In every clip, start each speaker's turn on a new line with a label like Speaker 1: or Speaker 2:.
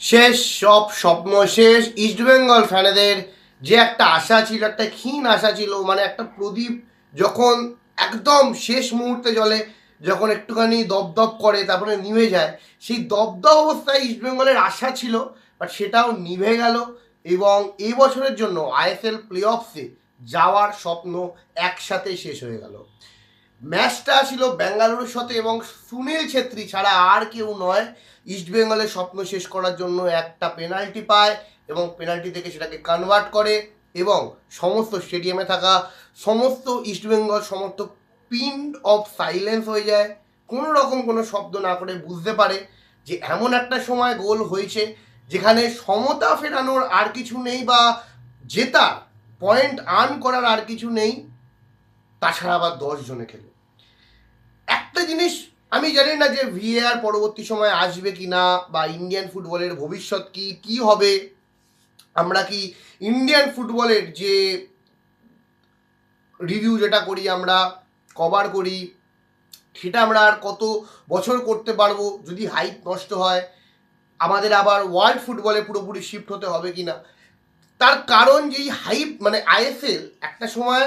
Speaker 1: শেষ, সব স্বপ্ন শেষ। ইস্টবেঙ্গল ফ্যানেদের যে একটা আশা ছিল, একটা ক্ষীণ আশা ছিল মানে একটা প্রদীপ যখন একদম শেষ মুহূর্তে জলে যখন একটুখানি দপদপ করে, তারপরে নিভে যায়, সেই দপদপ অবস্থায় ইস্টবেঙ্গলের আশা ছিল বাট সেটাও নিভে গেল এবং এই বছরের জন্য আইএসএল প্লে অফসে যাওয়ার স্বপ্ন একসাথে শেষ হয়ে গেল। ম্যাচটা ছিল বেঙ্গালুরুর সাথে এবং সুনীল ছেত্রী ছাড়া আর কেউ নয়। ইস্টবেঙ্গলের স্বপ্ন শেষ করার জন্য একটা পেনাল্টি পায় এবং পেনাল্টি থেকে সেটাকে কনভার্ট করে এবং সমস্ত স্টেডিয়ামে থাকা সমস্ত ইস্টবেঙ্গল সমস্ত পিন অফ সাইলেন্স হয়ে যায়। কোনো রকম কোনো শব্দ না করে বুঝতে পারে যে এমন একটা সময় গোল হয়েছে যেখানে সমতা ফেরানোর আর কিছু নেই বা জেতা পয়েন্ট আর্ন করার আর কিছু নেই। তাছাড়া আবার দশ জনে খেলে একটা জিনিস আমি জানি না যে ভিএআর পরবর্তী সময় আসবে কি না বা ইন্ডিয়ান ফুটবলের ভবিষ্যৎ কি কি হবে। আমরা কি ইন্ডিয়ান ফুটবলের যে রিভিউ যেটা করি আমরা কভার করি, সেটা আমরা আর কত বছর করতে পারব যদি হাইপ নষ্ট হয়? আমাদের আবার ওয়ার্ল্ড ফুটবলে পুরোপুরি শিফট হতে হবে কি না? তার কারণ যেই হাইপ মানে আইএসএল একটা সময়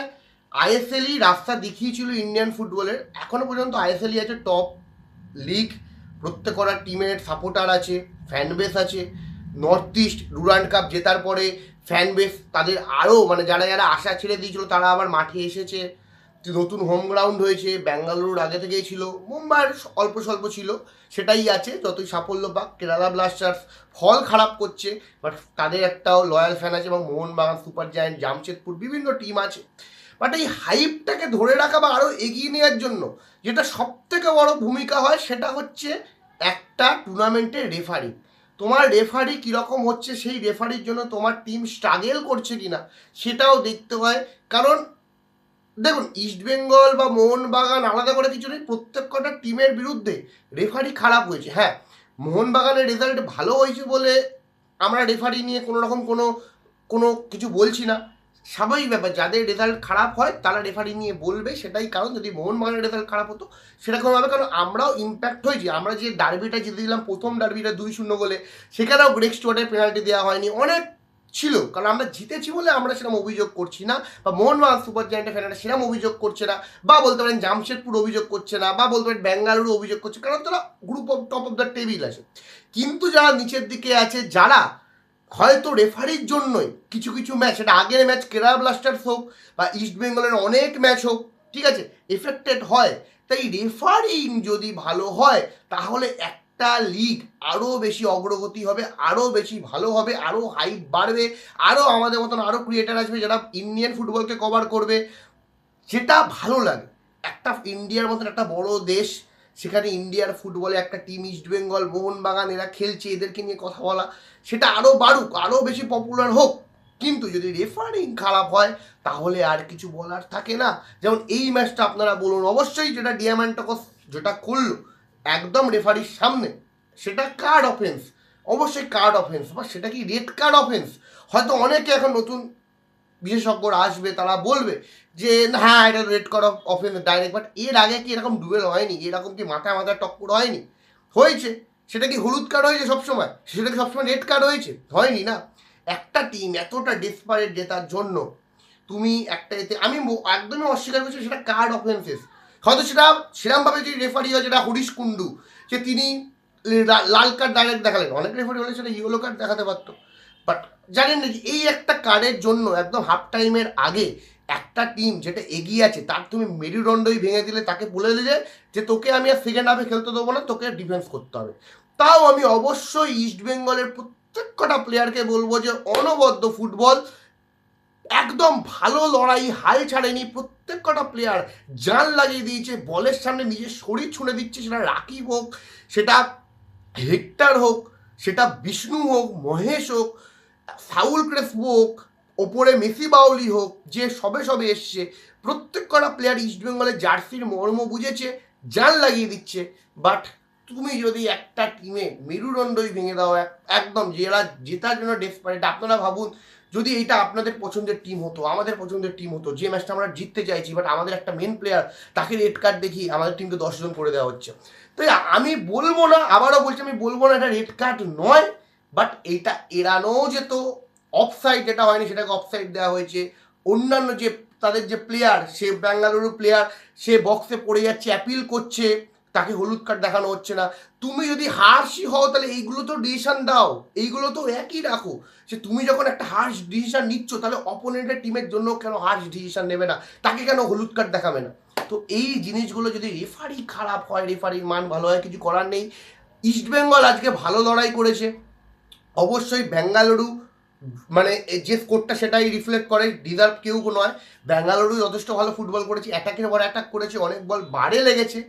Speaker 1: আইএসএলই রাস্তা দেখিয়েছিল ইন্ডিয়ান ফুটবলের এখনও পর্যন্ত আইএসএলই আছে টপ লিগ প্রত্যেক কটা টিমের সাপোর্টার আছে ফ্যান বেস আছে। নর্থ ইস্ট ডুরান্ড কাপ জেতার পরে ফ্যান বেস তাদের আরও মানে যারা যারা আশা ছেড়ে দিয়েছিল, তারা আবার মাঠে এসেছে। নতুন হোম গ্রাউন্ড হয়েছে ব্যাঙ্গালুরুর আগে থেকেই ছিল মুম্বাইয়ের অল্প স্বল্প ছিল, সেটাই আছে, যতই সাফল্য পাক কেরালা ব্লাস্টার্স ফল খারাপ করছে বাট তাদের একটাও লয়াল ফ্যান আছে এবং মোহনবাগান সুপার জায়েন্ট জামশেদপুর বিভিন্ন টিম আছে। বাট এই হাইপটাকে ধরে রাখা বা আরও এগিয়ে নেওয়ার জন্য যেটা সব থেকে বড় ভূমিকা হয় সেটা হচ্ছে একটা টুর্নামেন্টের রেফারি তোমার রেফারি কীরকম হচ্ছে, সেই রেফারির জন্য তোমার টিম স্ট্রাগেল করছে কিনা সেটাও দেখতে হয়। কারণ দেখুন ইস্টবেঙ্গল বা মোহনবাগান আলাদা করে কিছু নেই, প্রত্যেক কটা টিমের বিরুদ্ধে রেফারি খারাপ হয়েছে। হ্যাঁ মোহনবাগানের রেজাল্ট ভালো হয়েছে বলে আমরা রেফারি নিয়ে কোনো রকম কোনো কোনো কিছু বলছি না। স্বাভাবিক ব্যাপার, যাদের রেজাল্ট খারাপ হয় তারা রেফারি নিয়ে বলবে, সেটাই কারণ যদি মোহনবাগানের রেজাল্ট খারাপ হতো সেরকম হবে কারণ আমরাও ইম্প্যাক্ট হয়েছি। আমরা যে ডার্বিটা জিতে দিলাম প্রথম ডার্বিটা দুই শূন্য গোলে, সেখানেও গ্রেক স্টুয়ার্টের পেনাল্টি দেওয়া হয়নি। অনেক ছিল, কারণ আমরা জিতেছি বলে আমরা সেরকম অভিযোগ করছি না, বা মোহনবাগান সুপার জায়েন্টের ফ্যানেরা সেরকম অভিযোগ করছে না, বা বলতে পারেন জামশেদপুর অভিযোগ করছে না, বা বলতে পারেন বেঙ্গালুরু অভিযোগ করছে, কারণ তারা group of top of the table আছে। কিন্তু যারা নিচের দিকে আছে, যারা হয়তো রেফারির জন্যই কিছু কিছু ম্যাচ এটা আগের ম্যাচ কেরালা ব্লাস্টার্স হোক বা ইস্ট বেঙ্গলের অনেক ম্যাচ হোক, ঠিক আছে? এফেক্টেড হয়। তাই রেফারিং যদি ভালো হয়, তাহলে একটা লিগ আরও বেশি অগ্রগতি হবে আরও বেশি ভালো হবে আরও হাইপ বাড়বে আরও আমাদের মতন আরও ক্রিয়েটার আসবে যারা ইন্ডিয়ান ফুটবলকে কভার করবে। যেটা ভালো লাগে, একটা ইন্ডিয়ার মতন একটা বড় দেশ সেখানে ইন্ডিয়ার ফুটবলে একটা টিম ইস্টবেঙ্গল মোহনবাগান, এরা খেলছে, এদেরকে নিয়ে কথা বলা। সেটা আরও বাড়ুক আরও বেশি পপুলার হোক। কিন্তু যদি রেফারিং খারাপ হয়, তাহলে আর কিছু বলার থাকে না। যেমন এই ম্যাচটা আপনারা বলুন, অবশ্যই যেটা ডিয়ামান্টকস যেটা করল, একদম রেফারির সামনে, সেটা কার্ড অফেন্স অবশ্যই কার্ড অফেন্স বা সেটা কি রেড কার্ড অফেন্স হয়তো অনেকে এখন নতুন বিশেষজ্ঞরা আসবে, তারা বলবে যে হ্যাঁ এটা red card offence direct but এর আগে কি এরকম ডুবেল হয়নি? এরকম কি মাথায় মাথায় টক্কর হয়নি? হয়েছে। সেটা কি হলুদ কার্ড হয়েছে সবসময়? সেটা কি সবসময় রেড কার্ড হয়েছে? হয়নি না। একটা টিম এতটা ডেসপারেট জেতার জন্য তুমি একটা এতে, আমি একদমই অস্বীকার করছি সেটা কার্ড অফেন্সেস হয়তো সেটা, সেরমভাবে যে রেফারি হয় যেটা হরিশ কুন্ডু যে তিনি লাল কার্ড ডাইরেক্ট দেখালেন। অনেক রেফারি হলে সেটা ইয়েলো কার্ড দেখাতে পারতো। বাট জানেন না যে এই একটা কার্ডের জন্য একদম হাফ টাইমের আগে একটা টিম যেটা এগিয়ে আছে, তার তুমি মেরুদণ্ডই ভেঙে দিলে, তাকে বলে দিলে যে তোকে আমি আর সেকেন্ড হাফে খেলতে দেবো না, তোকে ডিফেন্স করতে হবে। তাও আমি অবশ্যই ইস্ট বেঙ্গলের প্রত্যেক কটা প্লেয়ারকে বলব যে, অনবদ্য ফুটবল একদম ভালো লড়াই, হাল ছাড়েনি প্রত্যেক কটা প্লেয়ার জান লাগিয়ে দিয়েছে, বলের সামনে নিজের শরীর ছুঁড়ে দিচ্ছে, সেটা রাকিব হোক, সেটা হেক্টর হোক, সেটা বিষ্ণু হোক, মহেশ হোক সাউল ক্রেসপো হোক, ওপরে মেসি বাউলি হোক, যে সবে সবে এসছে, প্রত্যেক কটা প্লেয়ার ইস্টবেঙ্গলের জার্সির মর্ম বুঝেছে, জান লাগিয়ে দিচ্ছে। বাট তুমি যদি একটা টিমে মেরুদণ্ডই ভেঙে দাও একদম যারা জেতার জন্য ডেসপারেট আপনারা ভাবুন, যদি এটা আপনাদের পছন্দের টিম হতো, আমাদের পছন্দের টিম হতো, যে ম্যাচটা আমরা জিততে চাইছি বাট আমাদের একটা মেন প্লেয়ার তাকে রেড কার্ড দেখি আমাদের টিমকে দশজন করে দেওয়া হচ্ছে। তো আমি বলব না, আবারও বলছি, আমি বলব না এটা রেড কার্ড নয়। বাট এইটা এড়ানো যেত অফসাইড যেটা হয়নি, সেটাকে অফসাইড দেওয়া হয়েছে। অন্যান্য যে তাদের যে প্লেয়ার সে বেঙ্গালুরু প্লেয়ার সে বক্সে পড়ে যাচ্ছে অ্যাপিল করছে, তাকে হলুদ কার্ড দেখানো হচ্ছে না। তুমি যদি হার্সই হও, তাহলে এইগুলো তো ডিসিশন দাও। এইগুলো তো একই রাখো। সে তুমি যখন একটা হার্স ডিসিশন নিচ্ছ, তাহলে অপোনেন্টের টিমের জন্য কেন হার্স ডিসিশন নেবে না? তাকে কেন হলুদ কার্ড দেখাবে না? তো এই জিনিসগুলো যদি রেফারি খারাপ হয় রেফারির মান ভালো হয়, কিছু করার নেই। ইস্টবেঙ্গল আজকে ভালো লড়াই করেছে। অবশ্যই বেঙ্গালুরু মানে যে স্কোরটা সেটাই রিফ্লেক্ট করে ডিজার্ভ কেউ নয়। বেঙ্গালুরু যথেষ্ট ভালো ফুটবল করেছে অ্যাটাকের পর অ্যাটাক করেছে, অনেক বল বাড়ে লেগেছে।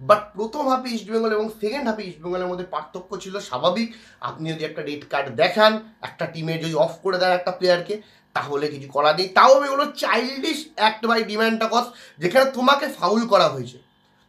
Speaker 1: বাট প্রথম হাফে ইস্টবেঙ্গল এবং সেকেন্ড হাফে ইস্টবেঙ্গলের মধ্যে পার্থক্য ছিল স্বাভাবিক। আপনি যদি একটা রেড কার্ড দেখান, একটা টিমের যদি অফ করে দেন একটা প্লেয়ারকে তাহলে কিছু করা নেই। তাও আমি বলব childish act by demand cause যেখানে তোমাকে ফাউল করা হয়েছে।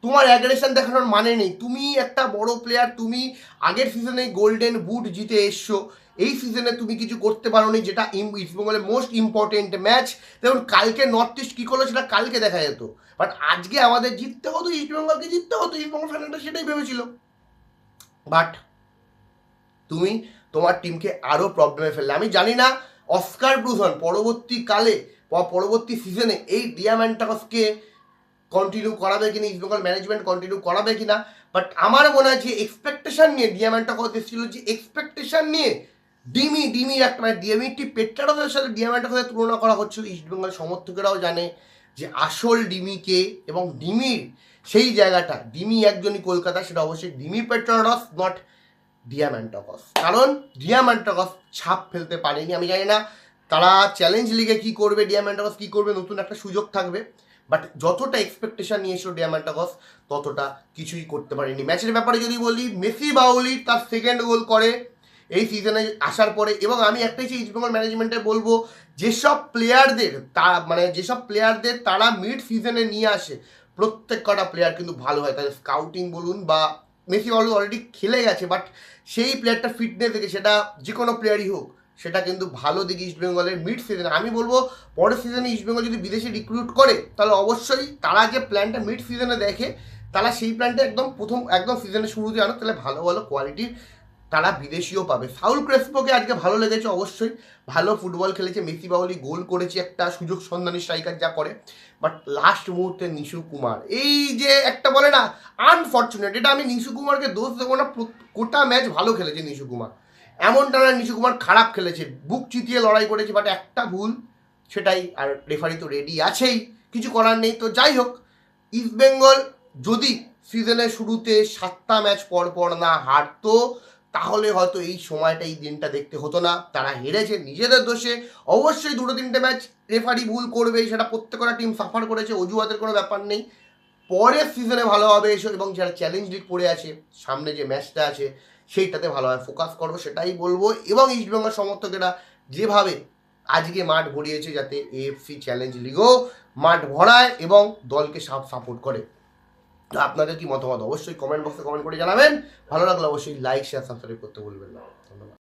Speaker 1: তোমার অ্যাগ্রেশন দেখানোর মানে নেই। তুমি একটা বড় প্লেয়ার তুমি আগের সিজনে গোল্ডেন বুট জিতে এসছো। এই সিজনে তুমি কিছু করতে পারো নি যেটা ইস্টবেঙ্গলের মোস্ট ইম্পর্টেন্ট ম্যাচ যেমন কালকে নর্থ ইস্ট কী করল সেটা কালকে দেখা যেত। বাট আজকে আমাদের জিততে হতো ইস্টবেঙ্গলকে জিততে হতো ইস্টবেঙ্গল ফ্যানটা সেটাই ভেবেছিল। বাট তুমি তোমার টিমকে আরও প্রবলেমে ফেললে। আমি জানি না অস্কার ব্রুজন পরবর্তীকালে বা পরবর্তী সিজনে এই ডিয়াম্যান্টাকসকে কন্টিনিউ করাবে কি কিনা ইস্টবেঙ্গল ম্যানেজমেন্ট কন্টিনিউ করাবে কিনা বাট আমার মনে হয় যে এক্সপেকটেশন নিয়ে ডিয়াম্যান্টাকস এসেছিল যে এক্সপেকটেশন নিয়ে ডিমি ডিমি একটা মানে ডিএমইটি পেট্রাডোদের সাথে ডিয়াম্যান্টাকসের তুলনা করা হচ্ছিল ইস্টবেঙ্গল সমর্থকেরাও জানে যে আসল ডিমিকে এবং ডিমির সেই জায়গাটা, ডিমি একজনই কলকাতা, সেটা অবশ্যই ডিমি পেট্রাডস নট ডিয়াম্যান্টাকস কারণ ডিয়াম্যান্টাকস ছাপ ফেলতে পারেনি। আমি জানি না তারা চ্যালেঞ্জ লিগে কি করবে ডিয়াম্যান্টাকস কি করবে, নতুন একটা সুযোগ থাকবে। বাট যতটা এক্সপেকটেশন নিয়েছিল ডিয়াম্যান্টাকস ততটা কিছুই করতে পারেনি। ম্যাচের ব্যাপারে যদি বলি মেসি বাউলি তার সেকেন্ড গোল করে এই সিজনে আসার পরে। এবং আমি একটাই সেই ইস্টবেঙ্গল ম্যানেজমেন্টে বলব, যেসব প্লেয়ারদের তা মানে যেসব প্লেয়ারদের তারা মিড সিজনে নিয়ে আসে, প্রত্যেক কটা প্লেয়ার কিন্তু ভালো হয়। তাদের স্কাউটিং বলুন বা মেসি বাউলি অলরেডি খেলে গেছে বাট সেই প্লেয়ারটা ফিটনেস থেকে সেটা যে কোনো প্লেয়ারই হোক সেটা কিন্তু ভালো দিকে ইস্টবেঙ্গলের মিড সিজনে আমি বলব, পরের সিজনে ইস্টবেঙ্গল যদি বিদেশে রিক্রুট করে, তাহলে অবশ্যই তারা যে প্ল্যানটা মিড সিজনে দেখে, তারা সেই প্ল্যানটা একদম প্রথম, একদম সিজনের শুরুতে আনো, তাহলে ভালো ভালো কোয়ালিটির তারা বিদেশিও পাবে। সাউল ক্রেসপোকে আজকে ভালো লেগেছে অবশ্যই। ভালো ফুটবল খেলেছে। মেসি বাউলি গোল করেছে একটা, সুযোগ সন্ধানী স্ট্রাইকার যা করে। বাট লাস্ট মুহূর্তে নিশু কুমার। এই যে একটা বলে না আনফর্চুনেট এটা আমি নিশু কুমারকে দোষ দেবো না। গোটা ম্যাচ ভালো খেলেছে নিশু কুমার। এমনটা না নিশু কুমার খারাপ খেলেছে, বুক চিতিয়ে লড়াই করেছে বাট একটা ভুল সেটাই, আর রেফারি তো রেডি আছেই, কিছু করার নেই। তো যাই হোক ইস্টবেঙ্গল যদি সিজনের শুরুতে সাতটা ম্যাচ পর পর না হারতো, তাহলে হয়তো এই সময়টা, এই দিনটা দেখতে হতো না। তারা হেরেছে নিজেদের দোষে। অবশ্যই দুটো তিনটে ম্যাচ রেফারি ভুল করবে, সেটা প্রত্যেকটা টিম সাফার করেছে, অজুহাতের কোনো ব্যাপার নেই। পরের সিজনে ভালো হবে এসো, এবং যারা চ্যালেঞ্জ লিগ পড়ে আছে, সামনে যে ম্যাচটা আছে সেইটাতে ভালোভাবে ফোকাস করব, সেটাই বলব। এবং ইস্টবেঙ্গল সমর্থকেরা যেভাবে আজকে মাঠ ভরিয়েছে যাতে এএফসি চ্যালেঞ্জ লিগও মাঠ ভরায় এবং দলকে সাপ সাপোর্ট করে। তো আপনাদের কি মতামত? অবশ্যই কমেন্ট বক্সে কমেন্ট করে জানাবেন। ভালো লাগলে অবশ্যই লাইক শেয়ার সাবস্ক্রাইব করতে বলবেন না। ধন্যবাদ।